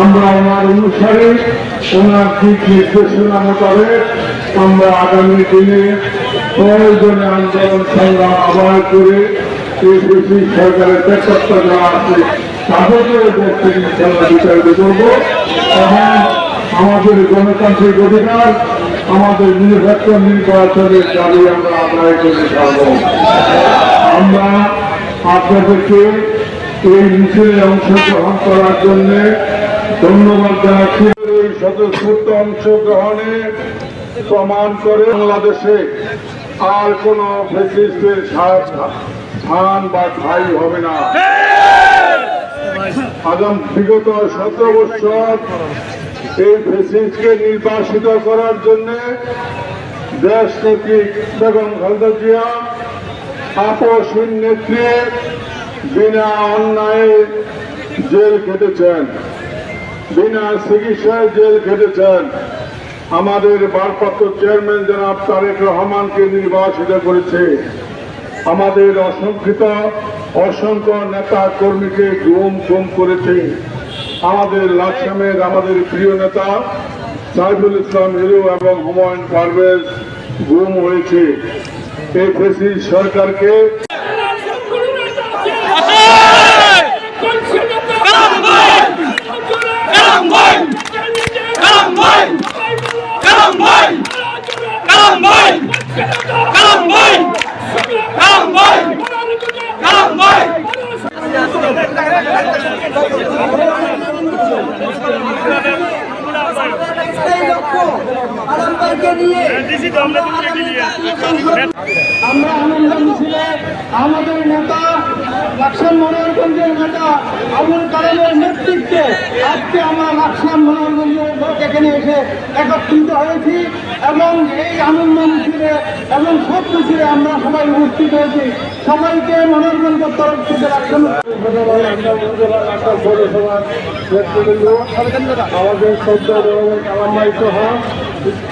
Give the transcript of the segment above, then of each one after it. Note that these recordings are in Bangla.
আমরা ওনার অনুসারে ওনার দিক নির্দেশনা মোতাবেক আমরা আগামী দিনে প্রয়োজনে আন্দোলন সংগ্রাম আবার করে ব্রিটিশ সরকারের বেকারত্ব যারা আছে, তাদেরকে দেশ থেকে ইনশাল্লাহ বিচারিত করব। এবং আমাদের গণতান্ত্রিক অধিকার, আমাদের নিরপেক্ষ নির্বাচনের দাবি আমরা আদায় করে থাকব আমরা আপনাদেরকে এই মিছিলে অংশগ্রহণ করার জন্য ধন্যবাদ অংশগ্রহণে প্রমাণ করে বাংলাদেশে আর কোন বা হবে না। বিগত সতেরো বছর এই ফেসিসকে নির্বাসিত করার জন্য দেশ নেত্রী নেত্রী বিনা অন্যায় জেল খেটেছেন। বিনা চিকিৎসায় জেল খেটেছেন। আমাদের ভারপ্রাপ্ত চেয়ারম্যান জনাব তারেক রহমানকে নির্বাসিত করেছে। আমাদের অসংখ্যিত অসংখ্য নেতা কর্মীকে গুম গুম করেছে। আমাদের লাকসামের আমাদের প্রিয় নেতা সাইফুল ইসলাম হিরু এবং হুমায়ুন পারভেজ গুম হয়েছে। এই ফেসিস সরকারকে আমরা আনন্দ মিছিলে আমাদের নেতা লাকসাম মনোরগঞ্জের নেতা আবুল কালামের নেতৃত্বে আজকে আমরা লাকসাম মনোরগঞ্জের লোক এখানে এসে একত্রিত হয়েছি এবং এই আনন্দ মিছিলে এবং সব মিছিলে আমরা সবাই উপস্থিত হয়েছি সবাইকে মনোরঞ্জনের তরফ থেকে লাকসাম আমাদের সদ্য সকল নেতৃবৃন্দকে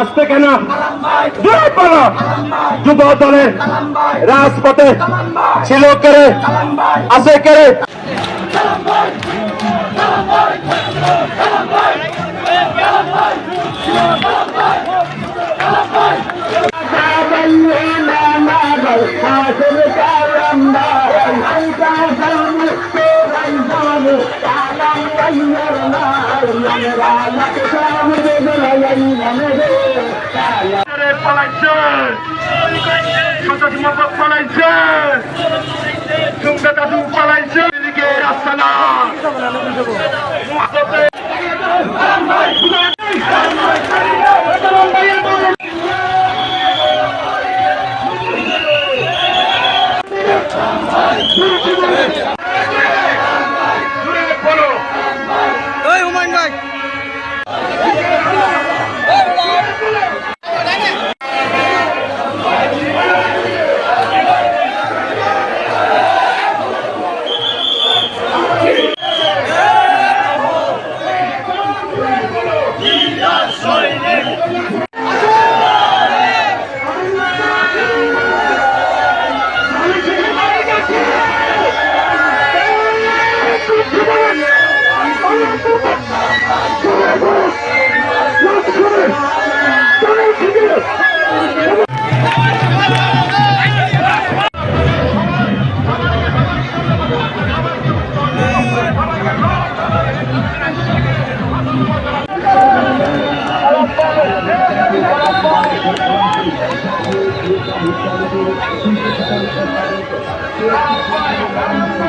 আসতে কেন? যুব দলের রাজপথে ছিল কেড়ে আছে কেড়ে পালাইছে সুন্দর দাদু পালাইছে রাস্তা না Thank you.